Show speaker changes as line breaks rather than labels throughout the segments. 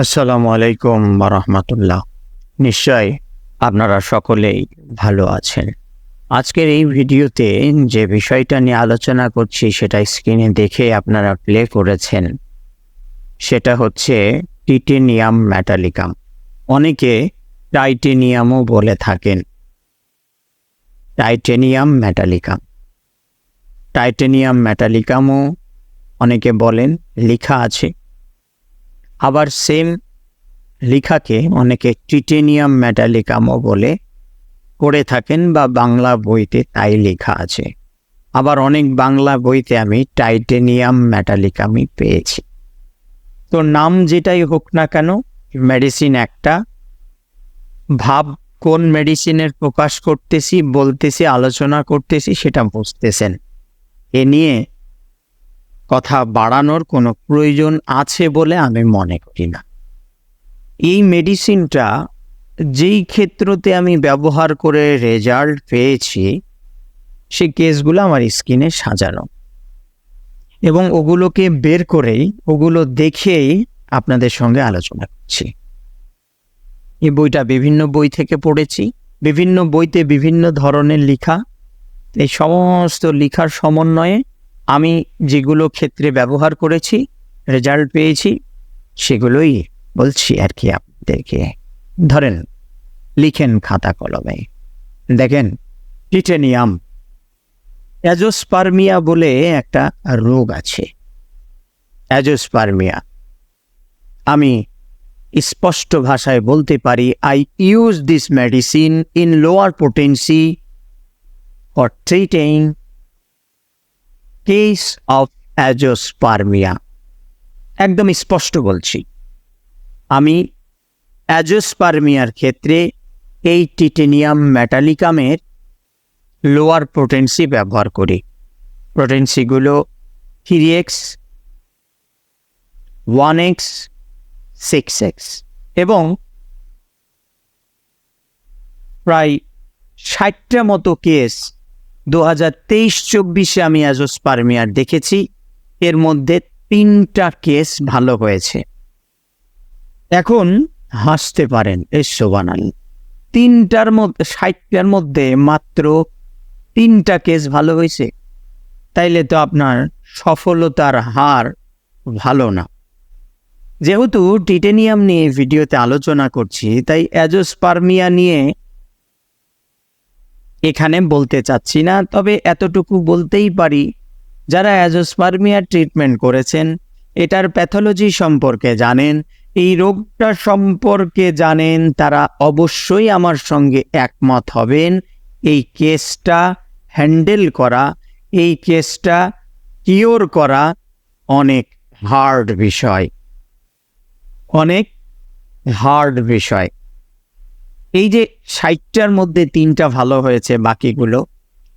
আসসালামু আলাইকুম রহমতুল্লাহ। নিশ্চয় আপনারা সকলেই ভালো আছেন। আজকের এই ভিডিওতে যে বিষয়টা নিয়ে আলোচনা করছি সেটা স্ক্রিনে দেখে আপনারা প্লে করেছেন। সেটা হচ্ছে টিটেনিয়াম ম্যাটালিকাম অনেকে টাইটেনিয়ামও বলে থাকেন। টাইটেনিয়াম ম্যাটালিকাম টাইটেনিয়াম ম্যাটালিকামও অনেকে বলেন, লেখা আছে। আবার সেম লেখাকে অনেকে টিটেনিয়াম ম্যাটালিকামও বলে করে থাকেন বা বাংলা বইতে তাই লেখা আছে। আবার অনেক বাংলা বইতে আমি টাইটেনিয়াম ম্যাটালিকামই পেয়েছি। তো নাম যেটাই হোক না কেন মেডিসিন একটা। ভাব কোন মেডিসিনের প্রকাশ করতেছি, বলতেছি, আলোচনা করতেছি, সেটা বুঝতেছেন। এ নিয়ে কথা বাড়ানোর কোনো প্রয়োজন আছে বলে আমি মনে করি না। এই মেডিসিনটা যেই ক্ষেত্রতে আমি ব্যবহার করে রেজাল্ট পেয়েছি সেই কেসগুলো আমার স্কিনে সাজানো। এবং ওগুলোকে বের করেই, ওগুলো দেখেই আপনাদের সঙ্গে আলোচনা করছি। এই বইটা বিভিন্ন বই থেকে পড়েছি, বিভিন্ন বইতে বিভিন্ন ধরনের লেখা। এই সমস্ত লেখার সমন্বয়ে আমি যেগুলো ক্ষেত্রে ব্যবহার করেছি রেজাল্ট পেয়েছি, সেগুলোই বলছি আর কি আপনাদেরকে। ধরেন, লিখেন খাতা কলমে। দেখেন টিটেনিয়াম অ্যাজোস্পার্মিয়া বলে একটা রোগ আছে। অ্যাজোস্পার্মিয়া আমি স্পষ্ট ভাষায় বলতে পারি I use this medicine in lower potency for treating case of azoospermia একদম স্পষ্ট বলছি। আমি অ্যাজোস্পার্মিয়ার ক্ষেত্রে এই টিটেনিয়াম ম্যাটালিকামের লোয়ার পোটেন্সি ব্যবহার করি। পোটেন্সিগুলো three X one X six X এবং প্রায় ষাটটা মতো কেস দু হাজার তেইশ চব্বিশে আমি অ্যাজোস্পার্মিয়ার দেখেছি। এর মধ্যে তিনটা কেস ভালো হয়েছে। এখন হাসতে পারেন এসো বানান তিনটার মধ্যে, ষাটটার মধ্যে মাত্র তিনটা কেস ভালো হয়েছে। তাইলে তো আপনার সফলতার হার ভালো না। যেহেতু টিটেনিয়াম নিয়ে ভিডিওতে আলোচনা করছি, তাই অ্যাজোস্পার্মিয়া নিয়ে এখানে বলতে চাচ্ছি না, তবে এতটুকু বলতেই পারি, যারা অ্যাজোস্পার্মিয়ার ট্রিটমেন্ট করেছেন, এটার প্যাথোলজি সম্পর্কে জানেন, এই রোগটা সম্পর্কে জানেন, তারা অবশ্যই আমার সঙ্গে একমত হবেন, এই কেসটা হ্যান্ডেল করা, এই কেসটা কিওর করা অনেক হার্ড বিষয়, অনেক হার্ড বিষয়। এই যে ষাটটার মধ্যে তিনটা ভালো হয়েছে বাকিগুলো,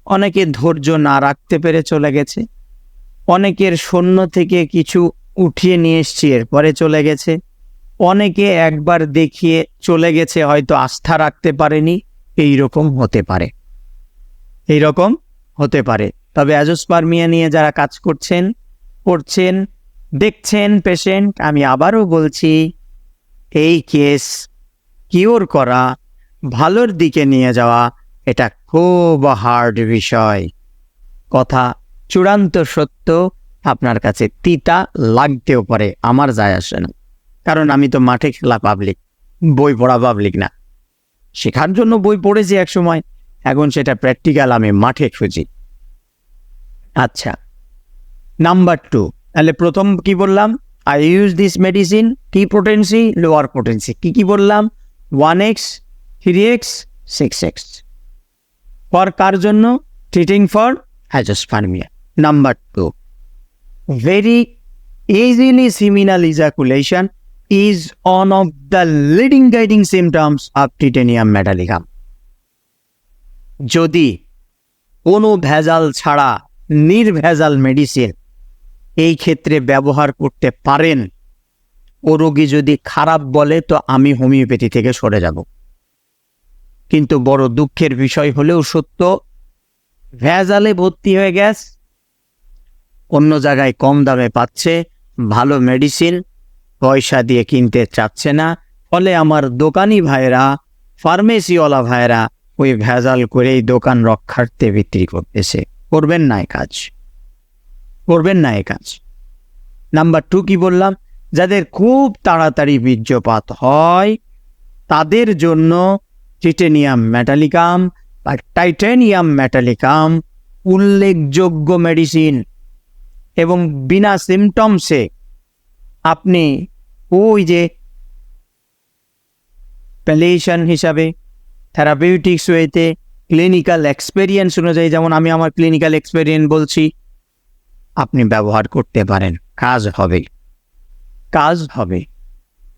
অনেকে ধৈর্য না রাখতে পেরে চলে গেছে, অনেকের সৈন্য থেকে কিছু উঠিয়ে নিয়ে এসছি, এরপরে চলে গেছে, অনেকে একবার দেখিয়ে চলে গেছে, হয়তো আস্থা রাখতে পারেনি এই রকম হতে পারে। এই রকম হতে পারে। তবে অ্যাজোস্পার্মিয়া নিয়ে যারা কাজ করছেন করছেন, দেখছেন পেশেন্ট আমি আবারও বলছি, এই কেস কিওর করা ভালোর দিকে নিয়ে যাওয়া, এটা খুব হার্ড বিষয়। কথা চূড়ান্ত সত্য আপনার কাছে তিতা লাগতেও পারে, আমার যায় আসে না। কারণ আমি তো মাঠে খেলা পাবলিক বই পড়া পাবলিক না। শেখার জন্য বই পড়েছি এক সময়, এখন সেটা প্র্যাকটিক্যাল আমি মাঠে খুঁজি। আচ্ছা নাম্বার টু তাহলে প্রথম কি বললাম? আই ইউজ দিস মেডিসিন কি পোটেন্সি লোয়ার পোটেন্সি কি কি বললাম? One X three X six X for কার জন্য? Treating for azoospermia number two very easily seminal ejaculation is one of the leading guiding symptoms of titanium metallicum. যদি কোনো ভেজাল ছাড়া নির্ভেজাল মেডিসিন এই ক্ষেত্রে ব্যবহার করতে পারেন, ও রোগী যদি খারাপ বলে, তো আমি হোমিওপ্যাথি থেকে সরে যাব। কিন্তু বড় দুঃখের বিষয় হলেও সত্য, ভেজালে ভর্তি হয়ে গেছে অন্য জায়গায় কম দামে পাচ্ছে, ভালো মেডিসিন পয়সা দিয়ে কিনতে চাচ্ছে না। ফলে আমার দোকানি ভাইরা ফার্মেসিওয়ালা ভাইরা ওই ভেজাল করেই দোকান রক্ষার্থে বিক্রি করতেছে। করবেন না এ কাজ। করবেন না এ কাজ। নাম্বার টু কি বললাম? যাদের খুব তাড়াতাড়ি বীর্যপাত হয়, তাদের জন্য টিটেনিয়াম মেটালিকাম বা টাইটেনিয়াম মেটালিকাম উল্লেখযোগ্য মেডিসিন এবং বিনা সিমটমসে আপনি ওই যে প্যালিয়েশন হিসাবে থেরাপিউটিক্স ওয়েতে ক্লিনিক্যাল এক্সপেরিয়েন্স অনুযায়ী, যেমন আমি আমার ক্লিনিক্যাল এক্সপেরিয়েন্স বলছি, আপনি ব্যবহার করতে পারেন। কাজ হবে। কাজ হবে।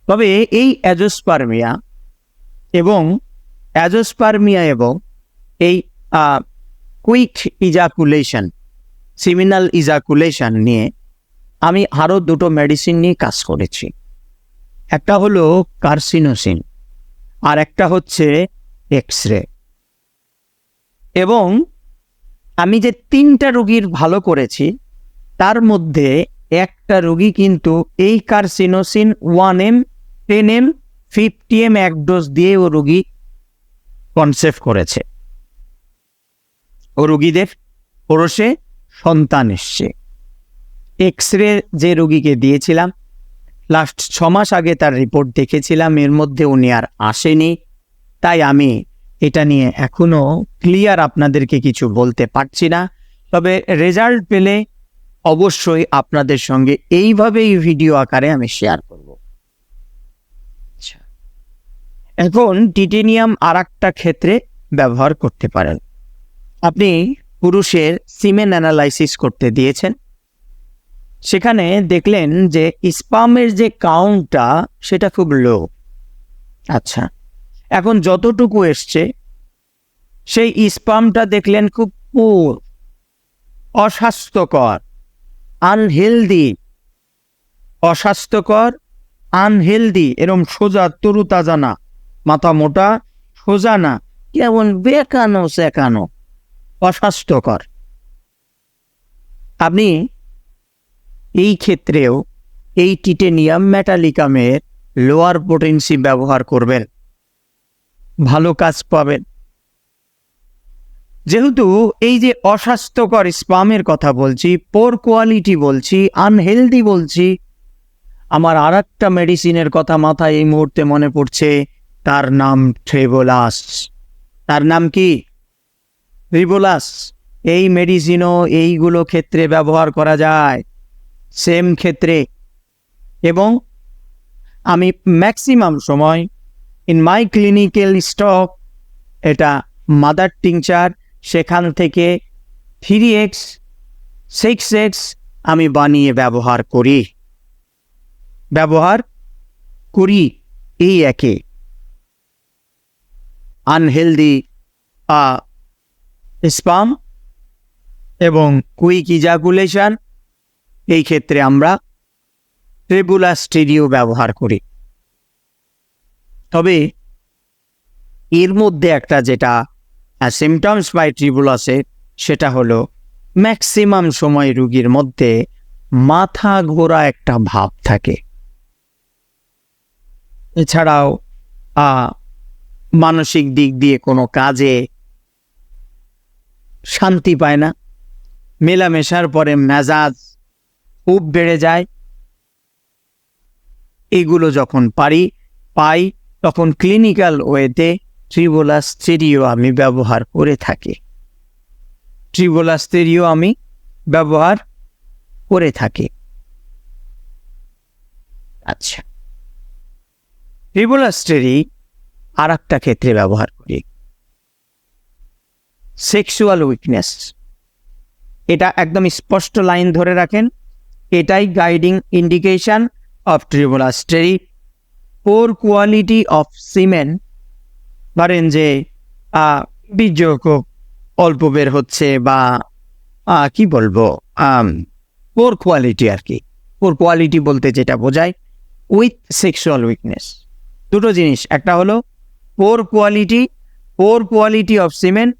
তবে এই অ্যাজোস্পার্মিয়া এবং অ্যাজোস্পার্মিয়া এবং এই কুইক ইজাকুলেশন, সিমিনাল ইজাকুলেশন নিয়ে আমি আরও দুটো মেডিসিন নিয়ে কাজ করেছি। একটা হলো কার্সিনোসিন আর একটা হচ্ছে এক্স রে এবং আমি যে তিনটা রুগীর ভালো করেছি, তার মধ্যে একটা রুগী কিন্তু এই carcinosin one M ten M fifty M এক ডোজ দিয়ে ও রুগী কনসেপ্ট করেছে। ও রুগীদের পরশে সন্তান এসছে। এক্স রে যে রুগীকে দিয়েছিলাম লাস্ট ছ মাস আগে তার রিপোর্ট দেখেছিলাম, এর মধ্যে উনি আর আসেনি। তাই আমি এটা নিয়ে এখনও ক্লিয়ার আপনাদেরকে কিছু বলতে পারছি না। তবে রেজাল্ট পেলে অবশ্যই আপনাদের সঙ্গে এইভাবেই ভিডিও আকারে আমি শেয়ার করব আচ্ছা এখন টিটেনিয়াম আর একটা ক্ষেত্রে ব্যবহার করতে পারেন। আপনি পুরুষের সিমেন অ্যানালাইসিস করতে দিয়েছেন। সেখানে দেখলেন যে স্পামের যে কাউন্টটা, সেটা খুব লো। আচ্ছা এখন যতটুকু এসছে, সেই স্পামটা দেখলেন খুব পুর, অস্বাস্থ্যকর, আনহেলদি অস্বাস্থ্যকর, আনহেলদি, এরম সোজা তরু তাজা না। মাথা মোটা, সোজা না, কেমন বেকানো সেকানো অস্বাস্থ্যকর। আপনি এই ক্ষেত্রেও এই টিটেনিয়াম মেটালিকামের লোয়ার পোটেন্সি ব্যবহার করবেন। ভালো কাজ পাবেন। যেহেতু এই যে অস্বাস্থ্যকর স্পামের কথা বলছি পোর কোয়ালিটি বলছি আনহেলদি বলছি, আমার আর একটা মেডিসিনের কথা মাথায় এই মুহূর্তে মনে পড়ছে তার নাম ট্রেবোলাস তার নাম কি? রিবোলাস এই মেডিসিনও এইগুলো ক্ষেত্রে ব্যবহার করা যায়। সেম ক্ষেত্রে। এবং আমি ম্যাক্সিমাম সময় ইন মাই ক্লিনিক্যাল স্টক এটা মাদার টিংচার সেখান থেকে থ্রি এক্স সিক্স এক্স আমি বানিয়ে ব্যবহার করি। ব্যবহার করি এই একে। আনহেলদি স্পাম এবং কুইক ইজাকুলেশন এই ক্ষেত্রে আমরা ট্রেবুলা স্টেডিও ব্যবহার করি। তবে এর মধ্যে একটা যেটা সিমটমস বাই ট্রিবুলাসে সেটা হলো ম্যাক্সিমাম সময় রুগীর মধ্যে মাথা ঘোরা একটা ভাব থাকে। এছাড়াও মানসিক দিক দিয়ে কোনো কাজে শান্তি পায় না। মেলামেশার পরে মেজাজ খুব বেড়ে যায়। এগুলো যখন পারি, পাই, তখন ক্লিনিক্যাল ওয়েতে ট্রিবোলাস স্টেরিও আমি ব্যবহার করে থাকি। ট্রিবোলাস স্টেরিও আমি ব্যবহার করে থাকি। আচ্ছা। ট্রিবোলাস স্টেরি আর একটা ক্ষেত্রে ব্যবহার করি। সেক্সুয়াল উইকনেস এটা একদম স্পষ্ট লাইন ধরে রাখেন। এটাই guiding indication of tribulus terrestris poor quality of semen ধরেন যে বীর্য খুব অল্প বের হচ্ছে বা কি বলব? পোর কোয়ালিটি আর কি। পোর কোয়ালিটি বলতে যেটা বোঝায়। উইথ সেক্সুয়াল উইকনেস দুটো জিনিস। একটা হলো poor quality poor quality of semen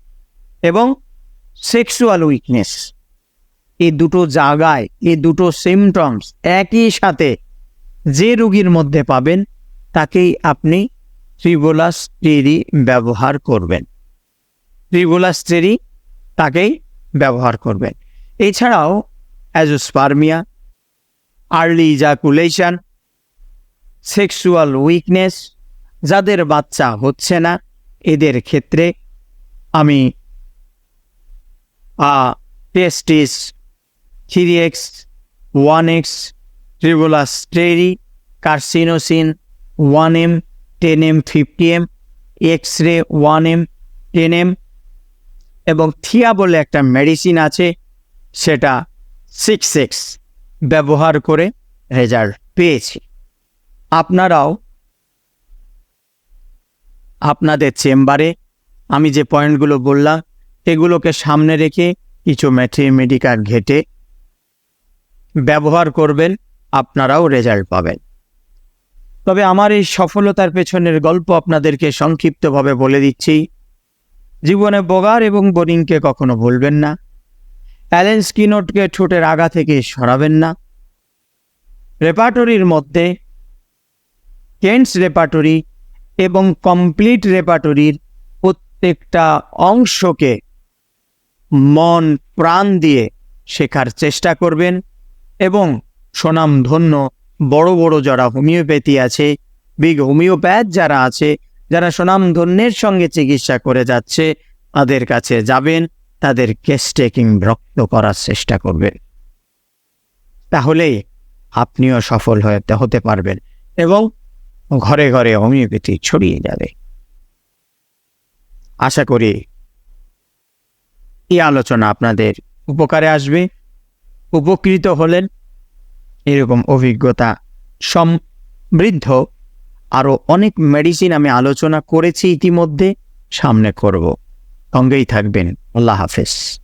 এবং সেক্সুয়াল উইকনেস এই দুটো জায়গায়, এই দুটো সিমটমস একই সাথে যে রোগীর মধ্যে পাবেন, তাকেই আপনি ট্রিবোলাস টেরি ব্যবহার করবেন। ট্রিবোলাস টেরি তাকেই ব্যবহার করবেন। এছাড়াও azoospermia early ejaculation sexual weakness যাদের বাচ্চা হচ্ছে না, এদের ক্ষেত্রে আমি পেস্টিস three X one X tribulus ট্রেরি carcinosin one M ten M fifty M X ray one M ten M এবং থিয়া বলে একটা মেডিসিন আছে, সেটা সিক্স এক্স ব্যবহার করে রেজাল্ট পেয়েছি। আপনারাও আপনাদের চেম্বারে, আমি যে পয়েন্টগুলো বললাম, এগুলোকে সামনে রেখে কিছু ম্যাথমেটিকার ঘেটে ব্যবহার করবেন, আপনারাও রেজাল্ট পাবেন। তবে আমার এই সফলতার পেছনের গল্প আপনাদেরকে সংক্ষিপ্তভাবে বলে দিচ্ছি। জীবনে বগার এবং বোরিংকে কখনো ভুলবেন না। অ্যালেন স্কিনোটকে ঠোঁটের আগা থেকে সরাবেন না। রেপার্টরির মধ্যে, কেন্টস রেপার্টরি এবং কমপ্লিট রেপাটরির প্রত্যেকটা অংশকে মন, প্রাণ দিয়ে শেখার চেষ্টা করবেন এবং সুনামধন্য বড় বড় যারা হোমিওপ্যাথি আছে বিগ হোমিওপ্যাথ যারা আছে, যারা সুনামধন্যের সঙ্গে চিকিৎসা করে যাচ্ছে, তাদের কাছে যাবেন, তাদের কেস টেকিং রক্ত করার চেষ্টা করবেন। তাহলেই আপনিও সফল হতে হতে পারবেন এবং ঘরে ঘরে হোমিওপ্যাথি ছড়িয়ে যাবে। আশা করি এই আলোচনা আপনাদের উপকারে আসবে। উপকৃত হলেন। এরকম অভিজ্ঞতা সমৃদ্ধ। আরও অনেক মেডিসিন আমি আলোচনা করেছি ইতিমধ্যে। সামনে করব। সঙ্গেই থাকবেন। আল্লাহ হাফেজ।